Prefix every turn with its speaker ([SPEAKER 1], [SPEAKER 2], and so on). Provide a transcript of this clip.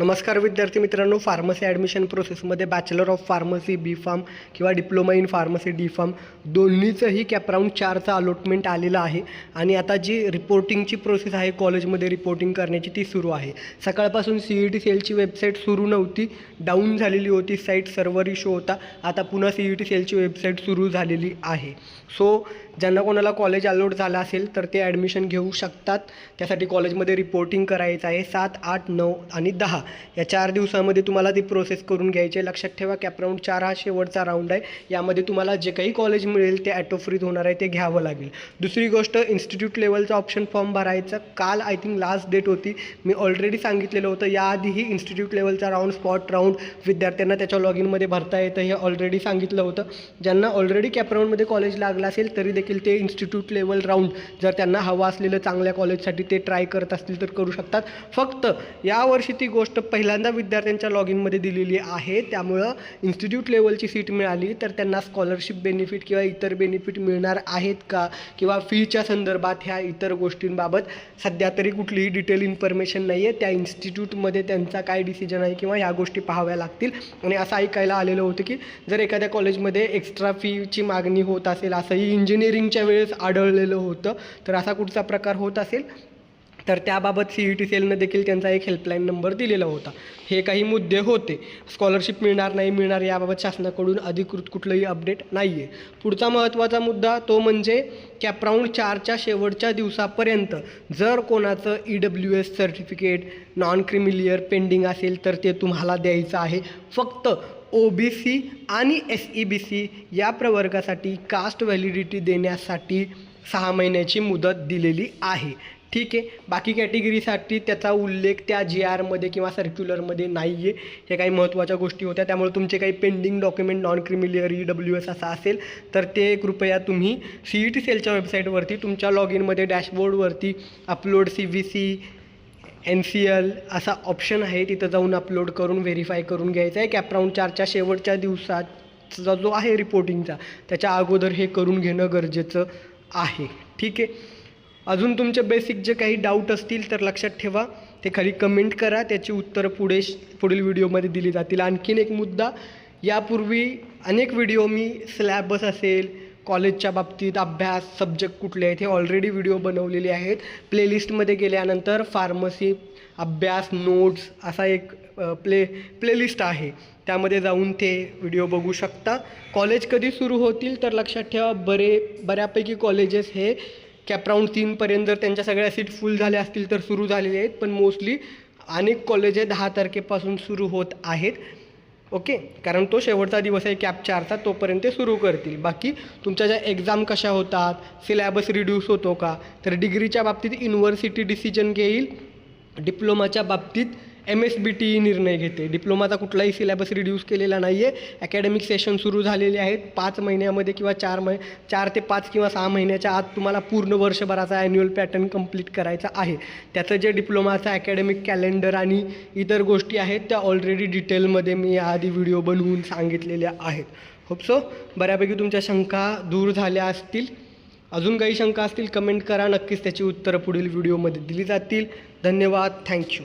[SPEAKER 1] नमस्कार विद्यार्थी मित्रांनो फार्मसी ॲडमिशन प्रोसेसमध्ये bachelor of pharmacy B pharm किंवा diploma in pharmacy D pharm दोन्हीचंही CAP round चारचं अलॉटमेंट आलेलं आहे. आणि आता जी रिपोर्टिंगची प्रोसेस आहे कॉलेजमध्ये रिपोर्टिंग करण्याची ती सुरू आहे. सकाळपासून सी ई टी सेलची वेबसाईट सुरू नव्हती डाऊन झालेली होती साईट सर्व्हर इशू होता. आता पुन्हा सी ई टी सेलची वेबसाईट सुरू झालेली आहे. सो ज्यांना कोणाला कॉलेज अलॉट झालं असेल तर ते ॲडमिशन घेऊ शकतात. त्यासाठी कॉलेजमध्ये रिपोर्टिंग करायचं आहे सात आठ नऊ आणि दहा. या चार दिवसामध्ये तुम्हाला ती प्रोसेस करून घ्यायची आहे. लक्षात ठेवा कॅपराऊंड चार हा शेवटचा राऊंड आहे. यामध्ये तुम्हाला जे काही कॉलेज मिळेल ते ॲटो फ्रीज होणार आहे ते घ्यावं लागेल. दुसरी गोष्ट इन्स्टिट्यूट लेवलचा ऑप्शन फॉर्म भरायचा. काल आय थिंक लास्ट डेट होती. मी ऑलरेडी सांगितलेलं होतं. याआधीही इन्स्टिट्यूट लेवलचा राऊंड स्पॉट राऊंड विद्यार्थ्यांना त्याच्या लॉग इनमध्ये भरता येतं हे ऑलरेडी सांगितलं होतं. ज्यांना ऑलरेडी कॅपराऊंडमध्ये कॉलेज लागलं असेल तरी देखील ते इन्स्टिट्यूट लेवल राऊंड जर त्यांना हवं असलेलं चांगल्या कॉलेजसाठी ते ट्राय करत असतील तर करू शकतात. फक्त यावर्षी ती गोष्ट पहिल्यांदा विद्यार्थ्यांच्या लॉग इनमध्ये दिलेली आहे. त्यामुळं इन्स्टिट्यूट लेवलची सीट मिळाली तर त्यांना स्कॉलरशिप बेनिफिट किंवा इतर बेनिफिट मिळणार आहेत का? किंवा फीच्या संदर्भात ह्या इतर गोष्टींबाबत सध्या तरी कुठलीही डिटेल इन्फॉर्मेशन नाही आहे त्या इन्स्टिट्यूटमध्ये त्यांचा काय डिसिजन आहे किंवा ह्या गोष्टी पाहाव्या लागतील. आणि असं ऐकायला आलेलं होतं की जर एखाद्या कॉलेजमध्ये एक्स्ट्रा फीची मागणी होत असेल असंही इंजिनिअरिंगच्या वेळेस आढळलेलं होतं तर असा कुठचा प्रकार होत असेल? तर त्याबाबत सी ई टी सेलनं देखील त्यांचा एक हेल्पलाईन नंबर दिलेला होता. हे काही मुद्दे होते. स्कॉलरशिप मिळणार नाही मिळणार याबाबत शासनाकडून अधिकृत कुठलंही अपडेट नाही आहे पुढचा महत्त्वाचा मुद्दा तो म्हणजे कॅपराऊंड चारच्या शेवटच्या दिवसापर्यंत जर कोणाचं E W S certificate non creamy layer pending असेल तर ते तुम्हाला द्यायचं आहे. फक्त ओ बी सी आणि एस ई बी सी या प्रवर्गासाठी कास्ट व्हॅलिडिटी देण्यासाठी सहा महिन्याची मुदत दिलेली आहे. ठीक आहे. बाकी कॅटेगरीसाठी त्याचा उल्लेख त्या जी आरमध्ये किंवा सर्क्युलरमध्ये नाही आहे हे काही महत्त्वाच्या गोष्टी होत्या. त्यामुळे तुमचे काही pending document non creamy layer E W S असा असेल तर ते कृपया तुम्ही सी ई टी सेलच्या वेबसाईटवरती तुमच्या लॉग इनमध्ये डॅशबोर्डवरती upload C V C N C L असा ऑप्शन आहे. तिथं जाऊन अपलोड करून व्हेरीफाय करून घ्यायचं आहे. कॅपराऊंड चारच्या शेवटच्या दिवसाचा जो आहे रिपोर्टिंगचा त्याच्या अगोदर हे करून घेणं गरजेचं आहे. ठीक आहे. अजून तुमचे बेसिक जे काही डाऊट असतील तर लक्षात ठेवा. ते खाली कमेंट करा. त्याची उत्तरं पुढे पुढील व्हिडिओमध्ये दिली जातील. आणखीन एक मुद्दा यापूर्वी अनेक व्हिडिओ मी स्लॅबस असेल कॉलेजच्या बाबतीत अभ्यास सब्जेक्ट कुठले आहेत हे ऑलरेडी व्हिडिओ बनवलेले आहेत. प्लेलिस्टमध्ये गेल्यानंतर फार्मसी अभ्यास नोट्स असा एक प्ले प्लेलिस्ट आहे. त्यामध्ये जाऊन ते व्हिडिओ बघू शकता. कॉलेज कधी सुरू होतील तर लक्षात ठेवा बरे बऱ्यापैकी कॉलेजेस हे कॅपराऊंड तीनपर्यंत जर त्यांच्या सगळ्या सीट फुल झाल्या असतील तर सुरू झालेले आहेत. पण मोस्टली अनेक कॉलेजे दहा तारखेपासून सुरू होत आहेत. ओके कारण तो शेवटचा दिवस आहे कॅप चारचा तोपर्यंत ते सुरू करतील. बाकी तुमच्या ज्या एक्झाम कशा होतात सिलॅबस रिड्यूस होतो का तर डिग्रीच्या बाबतीत युनिव्हर्सिटी डिसिजन घेईल डिप्लोमाच्या बाबतीत एम एस बी टी निर्णय घेते. डिप्लोमाचा कुठलाही सिलॅबस रिड्यूस केलेला नाही आहे अकॅडमिक सेशन सुरू झालेले आहेत. पाच महिन्यामध्ये किंवा चार मह चार ते पाच किंवा सहा महिन्याच्या आत तुम्हाला पूर्ण वर्षभराचा ॲन्युअल पॅटर्न कंप्लीट करायचा आहे. त्याचं जे डिप्लोमाचं अकॅडमिक कॅलेंडर आणि इतर गोष्टी आहेत त्या ऑलरेडी डिटेलमध्ये मी याआधी व्हिडिओ बनवून सांगितलेल्या आहेत. होप सो बऱ्यापैकी तुमच्या शंका दूर झाल्या असतील. अजून काही शंका असतील कमेंट करा. नक्कीच त्याची उत्तरं पुढील व्हिडिओमध्ये दिली जातील. धन्यवाद. थँक्यू